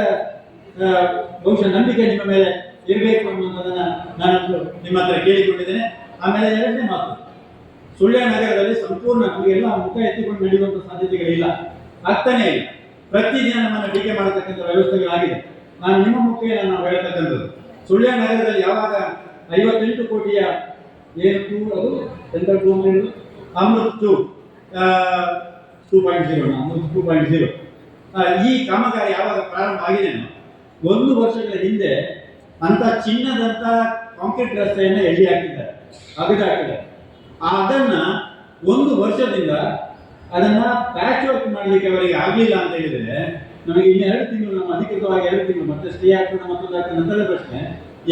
ಬಹುಶಃ ನಂಬಿಕೆ ನಿಮ್ಮ ಮೇಲೆ ಇರಬೇಕು ಅನ್ನೋದನ್ನು ನಾನು ನಿಮ್ಮ ಹತ್ರ ಕೇಳಿಕೊಂಡಿದ್ದೇನೆ. ಆಮೇಲೆ ಎರಡನೇ ಮಾತು, ಸುಳ್ಯ ನಗರದಲ್ಲಿ ಸಂಪೂರ್ಣ ನಮಗೆಲ್ಲ ಮುಖ ಎತ್ತಿಕೊಂಡು ನಡೆಯುವಂಥ ಸಾಧ್ಯತೆಗಳಿಲ್ಲ. ಆಗ್ತಾನೇ ಇಲ್ಲ. ಪ್ರತಿದಿನ ನಮ್ಮನ್ನು ಟೀಕೆ ಮಾಡತಕ್ಕಂಥ ವ್ಯವಸ್ಥೆಗಳಾಗಿದೆ. ನಾನು ನಿಮ್ಮ ಮುಖ್ಯ ನಾನು ಹೇಳ್ತಕ್ಕಂಥದ್ದು. ಸುಳ್ಯ ನಗರದಲ್ಲಿ ಯಾವಾಗ ಐವತ್ತೆಂಟು ಕೋಟಿಯ ಏನು ಅದು? ಎಂತ two Amrut two two point zero Amrut two point zero ಈ ಕಾಮಗಾರಿ ಯಾವಾಗ ಪ್ರಾರಂಭ ಆಗಿದೆ ಒಂದು ವರ್ಷಗಳ ಹಿಂದೆ ಅಂತ ಚಿನ್ನದಂತ ಕಾಂಕ್ರೀಟ್ ರಸ್ತೆಯನ್ನು ಎಲ್ಲಿ ಹಾಕಿದ್ದಾರೆ, ಅಗದು ಹಾಕಿದ್ದಾರೆ. ಅದನ್ನ ಒಂದು ವರ್ಷದಿಂದ ಅದನ್ನ ಪ್ಯಾಚ್ ವರ್ಕ್ ಮಾಡಲಿಕ್ಕೆ ಅವರಿಗೆ ಆಗಲಿಲ್ಲ ಅಂತ ಹೇಳಿದ್ರೆ, ನಮಗೆ ಇನ್ನು ಎರಡು ತಿಂಗಳು, ನಮ್ಮ ಅಧಿಕೃತವಾಗಿ ಎರಡು ತಿಂಗಳು, ಮತ್ತೆ ಸ್ಟೇ ಆಗ್ತದೆ ಮತ್ತೊಂದು ಆಗ್ತದೆ ನಂತರದ ಪ್ರಶ್ನೆ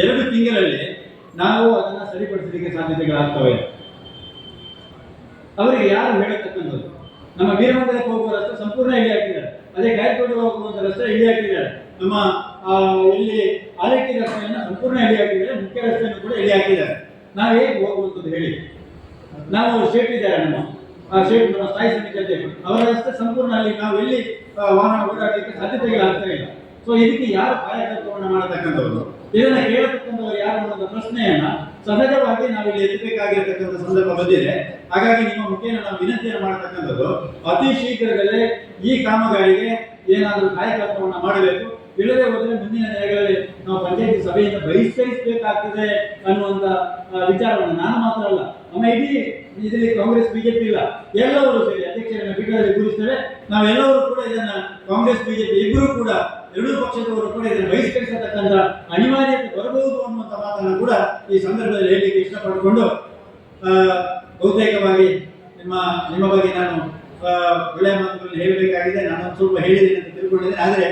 ಎರಡು ತಿಂಗಳಲ್ಲಿ ನಾವು ಅದನ್ನ ಸರಿಪಡಿಸಲಿಕ್ಕೆ ಸಾಧ್ಯತೆಗಳಾಗ್ತವೆ. ಅವರಿಗೆ ಯಾರು ಹೇಳತಕ್ಕಂಥದ್ದು? ನಮ್ಮ ವೀರಮಂಗಲಕ್ಕೆ ಹೋಗುವ ರಸ್ತೆ ಸಂಪೂರ್ಣ ಇಲ್ಲಿ ಹಾಕಿದ್ದಾರೆ ಅದೇ ಗಾಯತ್ರಿ ಹೋಗುವಂಥ ರಸ್ತೆ ಇಳಿ ಹಾಕಿದ್ದಾರೆ ನಮ್ಮ ಇಲ್ಲಿ ಆಲಕ್ಕಿ ರಸ್ತೆಯನ್ನು ಸಂಪೂರ್ಣ ಇಳಿ ಹಾಕಿದ್ದಾರೆ ಮುಖ್ಯ ರಸ್ತೆಯನ್ನು ಕೂಡ ಇಳಿ ಹಾಕಿದ್ದಾರೆ ನಾವು ಹೇಗೆ ಹೋಗುವಂಥದ್ದು ಹೇಳಿ. ನಾವು ಸೇಫ್ ಇದ್ದಾರೆ ನಮ್ಮ. ಸ್ಥಾಯಿ ಸಮಿತಿ ಅಧ್ಯಕ್ಷರು ಅವರ ರಸ್ತೆ ಸಂಪೂರ್ಣ ಅಲ್ಲಿ ನಾವು ಎಲ್ಲಿ ವಾಹನ ಓಡಾಡಲಿಕ್ಕೆ ಸಾಧ್ಯತೆಗಳು ಆಗ್ತಾ ಇಲ್ಲ. ಸೊ ಇದಕ್ಕೆ ಯಾರು ಕಾಯಕತ್ವವನ್ನು ಮಾಡತಕ್ಕಂಥವ್ರು? ಇದನ್ನ ಕೇಳತಕ್ಕಂಥವ್ರು ಯಾರು ಅನ್ನೋ ಪ್ರಶ್ನೆಯನ್ನ ಸಹಜವಾಗಿ ನಾವು ಇಲ್ಲಿ ಎತ್ತಬೇಕಾಗಿರ್ತಕ್ಕಂಥ ಸಂದರ್ಭ ಬಂದಿದೆ. ಹಾಗಾಗಿ ನಿಮ್ಮ ಮುಖೇನ ನಾವು ವಿನಂತಿಯನ್ನು ಮಾಡತಕ್ಕಂಥದ್ದು, ಅತಿ ಶೀಘ್ರದಲ್ಲೇ ಈ ಕಾಮಗಾರಿಗೆ ಏನಾದರೂ ಕಾಯಕತ್ವವನ್ನು ಮಾಡಬೇಕು. ಇಲ್ಲದೆ ಹೋದರೆ ಮುಂದಿನ ದಿನಗಳಲ್ಲಿ ನಾವು ಪಂಚಾಯತಿ ಸಭೆಯಿಂದ ಬಹಿಷ್ಕರಿಸಬೇಕಾಗ್ತದೆ ಅನ್ನುವಂತ ಆ, ವಿಚಾರವನ್ನು ನಾನು ಮಾತ್ರ ಅಲ್ಲ. ನಮ್ಮ ಇಡೀ ಇದರಲ್ಲಿ ಕಾಂಗ್ರೆಸ್ ಬಿಜೆಪಿ ಇಲ್ಲ. ಎಲ್ಲವರು ಸೇರಿ ಅಧ್ಯಕ್ಷರನ್ನ ಪೀಠದಲ್ಲಿ ಕೂರಿಸ್ತೇವೆ. ನಾವೆಲ್ಲರೂ ಕೂಡ ಇದನ್ನ ಕಾಂಗ್ರೆಸ್ ಬಿಜೆಪಿ ಇಬ್ಬರು ಕೂಡ ಎರಡೂ ಪಕ್ಷದವರು ಕೂಡ ಇದನ್ನು ಬಹಿಷ್ಕರಿಸತಕ್ಕಂಥ ಅನಿವಾರ್ಯತೆ ಬರಬಹುದು ಅನ್ನುವಂಥ ಮಾತನ್ನು ಕೂಡ ಈ ಸಂದರ್ಭದಲ್ಲಿ ಹೇಳಲಿಕ್ಕೆ ಇಷ್ಟಪಟ್ಟುಕೊಂಡು ಬಹುತೇಕವಾಗಿ ನಿಮ್ಮ ನಿಮ್ಮ ಬಗ್ಗೆ ನಾನು ಒಳ್ಳೆಯ ಮಾತುಗಳನ್ನು ಹೇಳಬೇಕಾಗಿದೆ. ನಾನು ಸ್ವಲ್ಪ ಹೇಳಿದ್ದೀನಿ ಅಂತ ತಿಳ್ಕೊಂಡಿದ್ದೇನೆ. ಆದರೆ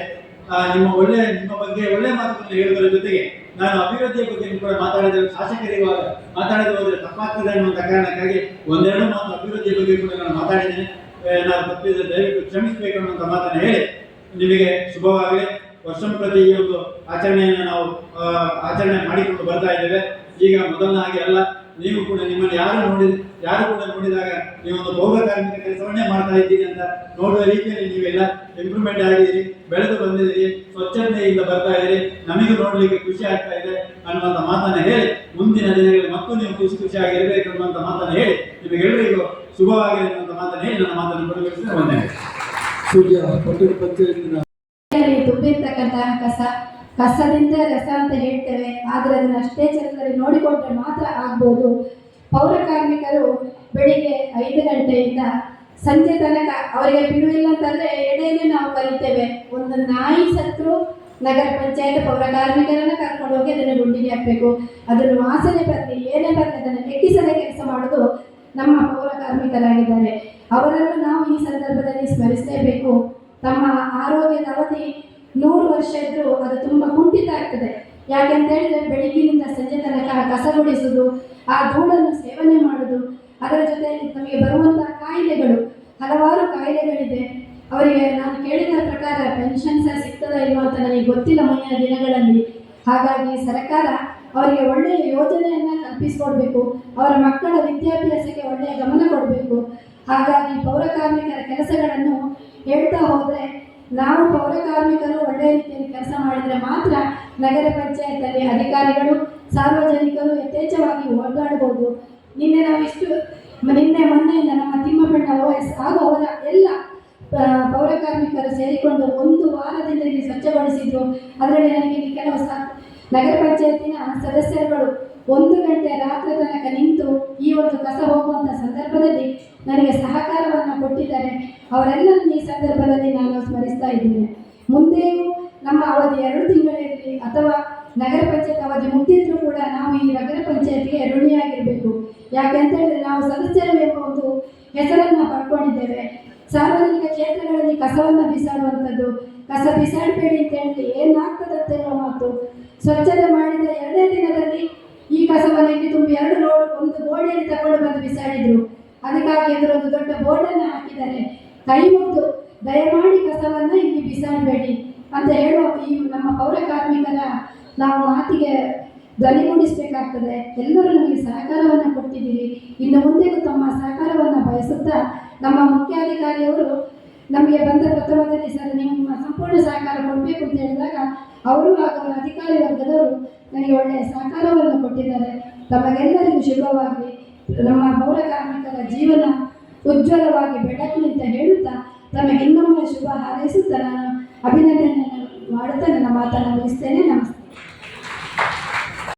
ನಿಮ್ಮ ಒಳ್ಳೆ, ನಿಮ್ಮ ಬಗ್ಗೆ ಒಳ್ಳೆ ಮಾತುಗಳನ್ನು ಹೇಳುವುದರ ಜೊತೆಗೆ ನಾನು ಅಭಿವೃದ್ಧಿಯ ಬಗ್ಗೆ ಕೂಡ ಮಾತಾಡಿದ ಶಾಸಕರಿರುವಾಗ ಮಾತಾಡದೆ ಹೋದರೆ ತಪ್ಪಾಗ್ತದೆ ಅನ್ನುವಂಥ ಕಾರಣಕ್ಕಾಗಿ ಒಂದೆರಡು ಮಾತು ಅಭಿವೃದ್ಧಿಯ ಬಗ್ಗೆ ಕೂಡ ನಾನು ಮಾತಾಡಿದ್ದೇನೆ. ನಾನು ತಪ್ಪಿದ ದಯವಿಟ್ಟು ಕ್ಷಮಿಸಬೇಕು ಅನ್ನುವಂಥ ಮಾತನ್ನು ಹೇಳಿ ನಿಮಗೆ ಶುಭವಾಗಲಿ. ವರ್ಷಂ ಪ್ರತಿ ಈ ಒಂದು ಆಚರಣೆಯನ್ನು ನಾವು ಆಚರಣೆ ಮಾಡಿಕೊಂಡು ಬರ್ತಾ ಇದ್ದೇವೆ. ಈಗ ಮೊದಲನ ಹಾಗೆ ಅಲ್ಲ ನೀವು ಕೂಡ ನಿಮ್ಮನ್ನು ಯಾರು ನೋಡಿ ಯಾರು ಕೂಡ ನೋಡಿದಾಗ ನೀವೊಂದು ಪೌರ ಕಾರ್ಮಿಕ ಕೆಲಸವನ್ನೇ ಮಾಡ್ತಾ ಇದ್ದೀರಿ ಅಂತ ನೋಡುವ ರೀತಿಯಲ್ಲಿ ನೀವೆಲ್ಲ ಇಂಪ್ರೂವ್ಮೆಂಟ್ ಆಗಿದ್ದೀರಿ ಬೆಳೆದು ಬಂದಿದ್ದೀರಿ ಸ್ವಚ್ಛತೆಯಿಂದ ಬರ್ತಾ ಇದ್ದೀರಿ. ನಮಗೆ ನೋಡಲಿಕ್ಕೆ ಖುಷಿ ಆಗ್ತಾ ಇದೆ. ಅನ್ನುವಂಥ ಮಾತನ್ನ ಹೇಳಿ ಮುಂದಿನ ದಿನಗಳಲ್ಲಿ ಮತ್ತೂ ನೀವು ಖುಷಿ ಖುಷಿಯಾಗಿರ್ಬೇಕು ಅನ್ನುವಂಥ ಮಾತನ್ನ ಹೇಳಿ ನಿಮಗೆಲ್ಲರಿಗೂ ಶುಭವಾಗಲಿ ಅನ್ನುವಂಥ ಮಾತನ್ನ ಹೇಳಿ ನನ್ನ ಮಾತನ್ನು ಕೊಡಬೇಕು ಸೂರ್ಯ ಪಟ್ಟಣ ಪಂಚಾಯತಿನ ಕಸ. ಕಸದಿಂದ ರಸ ಅಂತ ಹೇಳ್ತೇವೆ, ಆದರೆ ಅದನ್ನು ಅಷ್ಟೇ ಚೆನ್ನಾಗಿ ನೋಡಿಕೊಂಡ್ರೆ ಮಾತ್ರ ಆಗ್ಬೋದು. ಪೌರ ಕಾರ್ಮಿಕರು ಬೆಳಿಗ್ಗೆ ಐದು ಗಂಟೆಯಿಂದ ಸಂಜೆ ತನಕ ಅವರಿಗೆ ಬಿಡುವಿಲ್ಲ ಅಂತಂದ್ರೆ ಎಡೆಯಲ್ಲಿ ನಾವು ಕಲಿತೇವೆ ಒಂದು ನಾಯಿ ಸತ್ರು ನಗರ ಪಂಚಾಯತ್ ಪೌರ ಕಾರ್ಮಿಕರನ್ನ ಕರ್ಕೊಂಡು ಹೋಗಿ ಅದನ್ನು ಗುಂಡಿಗೆ ಹಾಕಬೇಕು. ಅದನ್ನು ವಾಸನೆ ಬರಲಿ ಏನೇ ಬರಲಿ ಅದನ್ನು ಲೆಕ್ಕಿಸದೆ ಕೆಲಸ ಮಾಡೋದು ನಮ್ಮ ಪೌರ ಕಾರ್ಮಿಕರಾಗಿದ್ದಾರೆ. ಅವರನ್ನು ನಾವು ಈ ಸಂದರ್ಭದಲ್ಲಿ ಸ್ಮರಿಸಲೇಬೇಕು. ತಮ್ಮ ಆರೋಗ್ಯದ ಅವಧಿ ನೂರು ವರ್ಷ ಇದ್ರೂ ಅದು ತುಂಬ ಕುಂಠಿತ ಆಗ್ತದೆ. ಯಾಕೆಂತ ಹೇಳಿದ್ರೆ ಬೆಳಗ್ಗಿನಿಂದ ಸಂಜೆ ತನಕ ಕಸ ಆ ಧೂಳನ್ನು ಸೇವನೆ ಮಾಡುವುದು, ಅದರ ಜೊತೆಯಲ್ಲಿ ನಮಗೆ ಬರುವಂತಹ ಕಾಯಿಲೆಗಳು, ಹಲವಾರು ಕಾಯಿಲೆಗಳಿದೆ. ಅವರಿಗೆ ನಾನು ಕೇಳಿದ ಪ್ರಕಾರ ಪೆನ್ಷನ್ ಸಹ ಸಿಗ್ತದ ಅಂತ ನನಗೆ ಗೊತ್ತಿಲ್ಲ ಮುಂದಿನ ದಿನಗಳಲ್ಲಿ. ಹಾಗಾಗಿ ಸರ್ಕಾರ ಅವರಿಗೆ ಒಳ್ಳೆಯ ಯೋಜನೆಯನ್ನ ಕಲ್ಪಿಸಿಕೊಡ್ಬೇಕು. ಅವರ ಮಕ್ಕಳ ವಿದ್ಯಾಭ್ಯಾಸಕ್ಕೆ ಒಳ್ಳೆಯ ಗಮನ ಕೊಡಬೇಕು. ಹಾಗಾಗಿ ಪೌರ ಕಾರ್ಮಿಕರ ಕೆಲಸಗಳನ್ನು ಹೇಳ್ತಾ ಹೋದರೆ ನಾವು ಪೌರ ಕಾರ್ಮಿಕರು ಒಳ್ಳೆಯ ರೀತಿಯಲ್ಲಿ ಕೆಲಸ ಮಾಡಿದರೆ ಮಾತ್ರ ನಗರ ಪಂಚಾಯತಲ್ಲಿ ಅಧಿಕಾರಿಗಳು, ಸಾರ್ವಜನಿಕರು ಯಥೇಚ್ಛವಾಗಿ ಓಡಾಡಬಹುದು ನಿನ್ನೆ ನಾವು ಇಷ್ಟು, ನಿನ್ನೆ ಮೊನ್ನೆಯಿಂದ ನಮ್ಮ ತಿಮ್ಮಪ್ಪಣ್ಣ ಓ ಎಸ್ ಹಾಗೂ ಅವರ ಎಲ್ಲ ಪೌರ ಕಾರ್ಮಿಕರು ಸೇರಿಕೊಂಡು ಒಂದು ವಾರದಿಂದ ಇಲ್ಲಿ ಸ್ವಚ್ಛಗೊಳಿಸಿದ್ರು. ಅದರಲ್ಲಿ ನನಗೆ ಕೆಲವು ಸ, ನಗರ ಪಂಚಾಯತಿನ ಸದಸ್ಯರುಗಳು ಒಂದು ಗಂಟೆ ರಾತ್ರಿ ತನಕ ನಿಂತು ಈ ಒಂದು ಕಸ ಹೋಗುವಂಥ ಸಂದರ್ಭದಲ್ಲಿ ನನಗೆ ಸಹಕಾರವನ್ನು ಕೊಟ್ಟಿದ್ದಾರೆ. ಅವರೆಲ್ಲರನ್ನು ಈ ಸಂದರ್ಭದಲ್ಲಿ ನಾನು ಸ್ಮರಿಸ್ತಾ ಇದ್ದೇನೆ. ಮುಂದೆಯೂ ನಮ್ಮ ಅವಧಿ ಎರಡು ತಿಂಗಳಿರಲಿ ಅಥವಾ ನಗರ ಪಂಚಾಯತ್ ಅವಧಿ ಮುಗಿದಿದ್ರು ಕೂಡ ನಾವು ಈ ನಗರ ಪಂಚಾಯತ್ಗೆ ಋಣಿಯಾಗಿರಬೇಕು. ಯಾಕೆಂತ ಹೇಳಿದ್ರೆ ನಾವು ಸದಸ್ಯರು ಎಂಬ ಒಂದು ಹೆಸರನ್ನು ಪಡ್ಕೊಂಡಿದ್ದೇವೆ. ಸಾರ್ವಜನಿಕ ಕ್ಷೇತ್ರಗಳಲ್ಲಿ ಕಸವನ್ನು ಬಿಸಾಡುವಂಥದ್ದು, ಕಸ ಬಿಸಾಡಬೇಡಿ ಅಂತ ಹೇಳಿ ಏನಾಗ್ತದೆ ಅಂತ ಹೇಳೋ ಮಾತು. ಸ್ವಚ್ಛತೆ ಮಾಡಿದ ಎರಡನೇ ದಿನದಲ್ಲಿ ಈ ಕಸವನ್ನು ಇಲ್ಲಿ ತುಂಬಿ ಎರಡು ಲೋಡ್, ಒಂದು ಗೋಡೆಯಲ್ಲಿ ತಗೊಂಡು ಬಂದು ಬಿಸಾಡಿದ್ರು. ಅದಕ್ಕಾಗಿ ಒಂದು ದೊಡ್ಡ ಬೋರ್ಡನ್ನು ಹಾಕಿದ್ದಾರೆ. ಕೈ ಮುಗಿದು ದಯಮಾಡಿ ಕಸವನ್ನು ಇಲ್ಲಿ ಬಿಸಾಡಬೇಡಿ ಅಂತ ಹೇಳುವ ಈ ನಮ್ಮ ಪೌರ ಕಾರ್ಮಿಕರ ನಾವು ಮಾತಿಗೆ ಧ್ವನಿಗೂಡಿಸಬೇಕಾಗ್ತದೆ ಎಲ್ಲರೂ ನಮಗೆ ಸಹಕಾರವನ್ನು ಕೊಟ್ಟಿದ್ದೀರಿ ಇನ್ನು ಮುಂದೆಗೂ ತಮ್ಮ ಸಹಕಾರವನ್ನು ಬಯಸುತ್ತಾ ನಮ್ಮ ಮುಖ್ಯಾಧಿಕಾರಿಯವರು ನಮಗೆ ಬಂದ ಪ್ರಥಮದಲ್ಲಿ ಸರ್ ನಿಮ್ಮ ಸಂಪೂರ್ಣ ಸಹಕಾರ ಕೊಡಬೇಕು ಅಂತ ಹೇಳಿದಾಗ ಅವರು ಹಾಗೂ ಅಧಿಕಾರಿ ವರ್ಗದವರು ನನಗೆ ಒಳ್ಳೆಯ ಸಹಕಾರವನ್ನು ಕೊಟ್ಟಿದ್ದಾರೆ. ತಮಗೆಲ್ಲರಿಗೂ ಶುಭವಾಗಲಿ. ನಮ್ಮ ಪೌರ ಕಾರ್ಮಿಕರ ಜೀವನ ಉಜ್ವಲವಾಗಿ ಬೆಳಕಲಿ ಅಂತ ಹೇಳುತ್ತಾ ತಮಗೆ ಇನ್ನೊಮ್ಮೆ ಶುಭ ಹಾರೈಸುತ್ತಾ ನಾನು ಅಭಿನಂದನೆ ಮಾಡುತ್ತಾ ನನ್ನ ಮಾತನ್ನು ಮುಗಿಸ್ತೇನೆ. ನಮಸ್ತೆ.